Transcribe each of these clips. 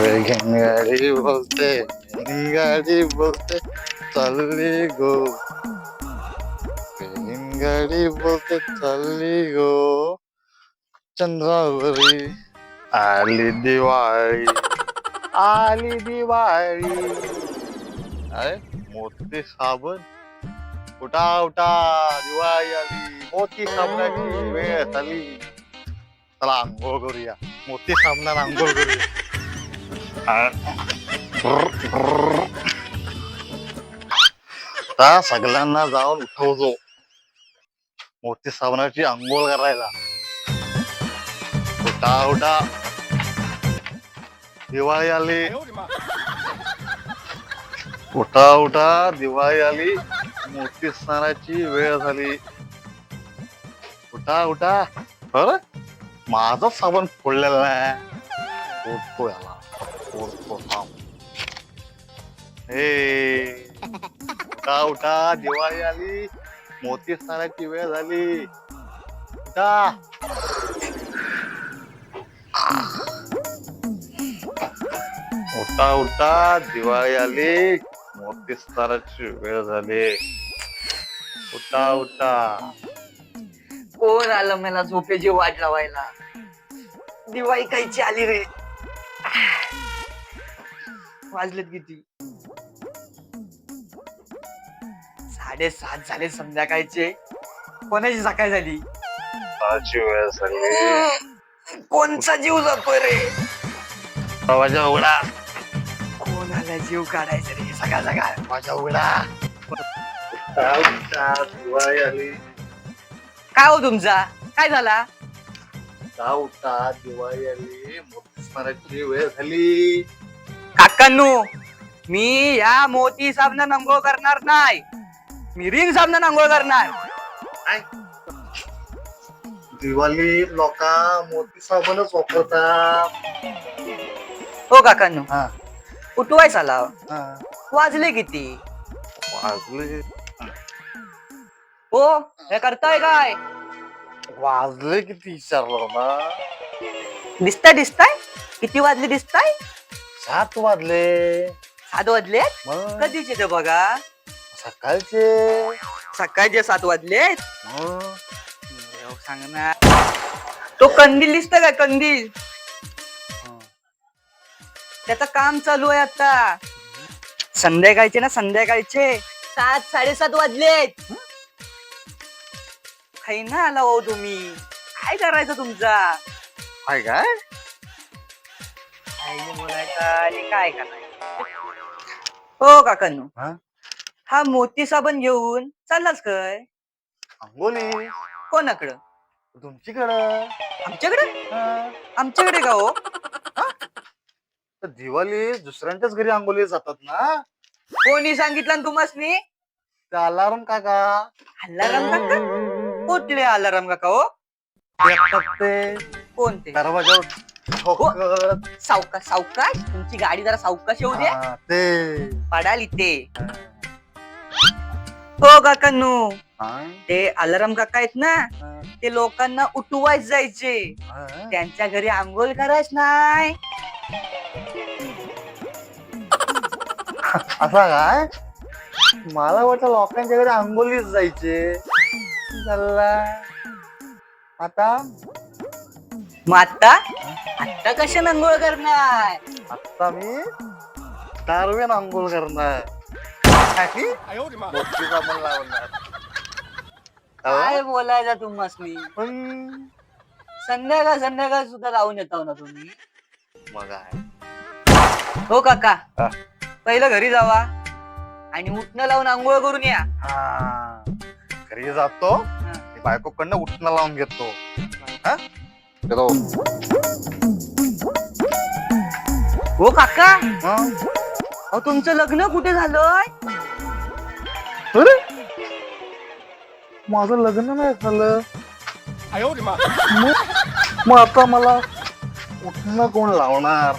गाडी बोलते गाडी बोलते चालली गो गाडी बोलते चालली गो चंद्रावरी आली दिवाळी आली दिवाळी अरे मोती साबण उठा उठा दिवाळी आली मोती साबणाची वेळ झाली चला आंघोळ करूया मोती साबणात आंघोळ करूया आता सगळ्यांना जाऊन उठवतो. मोठी साबणाची आंघोळ करायला. उठा उठा. दिवाळी आली. उठा उठा. दिवाळी आली. मोठी स्नानाची वेळ झाली. उठा उठा. बर? माझा साबण फोडलेला नाही फोडतो याला हे. उठा उठा दिवाळी आली. मोती स्नानाची वेळ झाली. उठा. उठा उठा दिवाळी आली. मोती स्नानाची वेळ झाली. उठा उठा. कोण आलं मला झोपेची वाट लावायला? दिवाळी कायची आली रे. वाजलेत किती? साडेसात झाले संध्याकाळचे. कोणाची सकाळ झाली? स्नानाची वेळ झाली. कोणचा जीव जातोय रे? माझ्या उघडा. कोणाला जीव काढायचा रे? सकाळ सकाळ. माझ्या उघडा. दिवाळी आली. काय हो तुमचा? काय झाला? उठा उठा दिवाळी आली. वेळ झाली. काकांनो मी या मोती साबणानं अंघोळ करणार नाही. मी रिंग साबणानं अंघोळ करणार. दिवाळी लोका मोती साबणच वापरतात. हो काकांनो. हा. उठवाय चाला हा. वाजले किती? वाजले. हो हे करताय काय? वाजले किती विचारलं ना. दिसताय दिसताय? किती वाजले दिसताय? सात वाजले. सात वाजले मग? कधीचे ते बघा? सकाळचे? सकाळचे सात वाजलेत मग? देव सांगणार. तो कंदील दिसत काय कंदील? त्याचं काम चालू आहे आता. संध्याकाळचे ना संध्याकाळचे. सात साडेसात वाजलेत काही ना आला हो तुम्ही. काय करायचं तुमचा? काय काय? काय बोलायचं? आणि काय करायचं? हो काकांनो. हा? हा मोती साबण घेऊन चाललाच काय? अंगोली. कोणाकडं? तुमच्याकडं. आमच्याकडे? हा. आमच्याकडे का हो? तर दिवाळी दुसऱ्यांच्याच घरी अंगोली जातात ना? कोणी सांगितलं ना तुम्हासनी? ते अलार्म काका. अलाराम काका? कुठले अलाराम काका हो? ते असतात ते कोणते? दरवाजावर ठोकत. सावकाश सावकाश. तुमची गाडी जरा सावकाश येऊ दे. हा, ते. पडाल इथे हो काकांनो हा, ते अलाराम काका आहेत ना ते लोकांना उठवायच जायचे. त्यांच्या घरी आंघोळ करायच नाही. असा काय? मला वाटलं लोकांच्या घरी अंगोलीच जायचे. चल्ला आता? मग आता आता कशा आंघोळ करणार? आता मी दारवेन अंघोळ करणार. आणि मोठीचा पण लावणार काय बोलायचं तुम्हासनी पण संध्याकाळ संध्याकाळ सुद्धा लावून येतो ना तुम्ही. मग आहे. हो काका. हा. पहिलं घरी जावा आणि उठणं लावून आंघोळ करून या. हा. घरी जातो मी बायकोकडनं उठणं लावून घेतो. हा. हो काका? अहो तुमचं लग्न कुठे झालंय? अरे! माझं लग्न नाही झालं. मग मग आता मला उठणं कोण लावणार?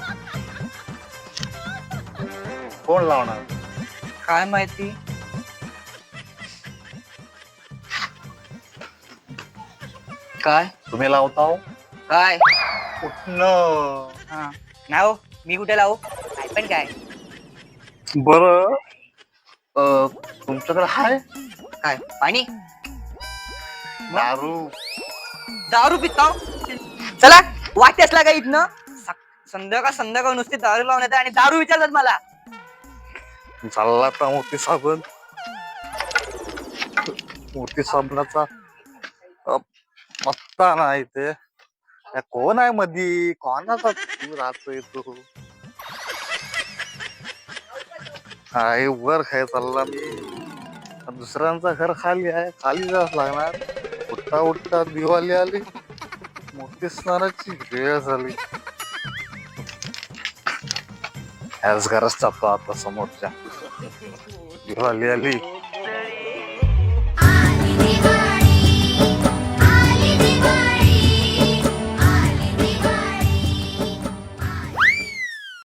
कोण लावणार? काय माहिती? काय? तुम्ही लावता हो? काय? उठणं हा. नाही हो मी कुठे लावू? काय पण काय? बर. तुमच्याकडे हाय? काय पाणी? दारू. दारू पिता? चला वाटतेस लागा इथनं. स- संध्याकाळ संध्याकाळ नुसती दारू लावून येते आणि दारू विचारतात मला. चालला आता मोती साबण. मोती साबणाचा अ, पत्ता नाही ते. कोण आहे मधी? कोणाचा तू राहतोय तू? आहे वर खाय चालला मी. दुसऱ्यांचा घर खाली आहे खाली जावंच लागणार. उठता उठता दिवाळी आली. मोठी स्नानाची वेळ झाली. ह्याच घरच जातो आता समोरच्या. दिवाळी आली.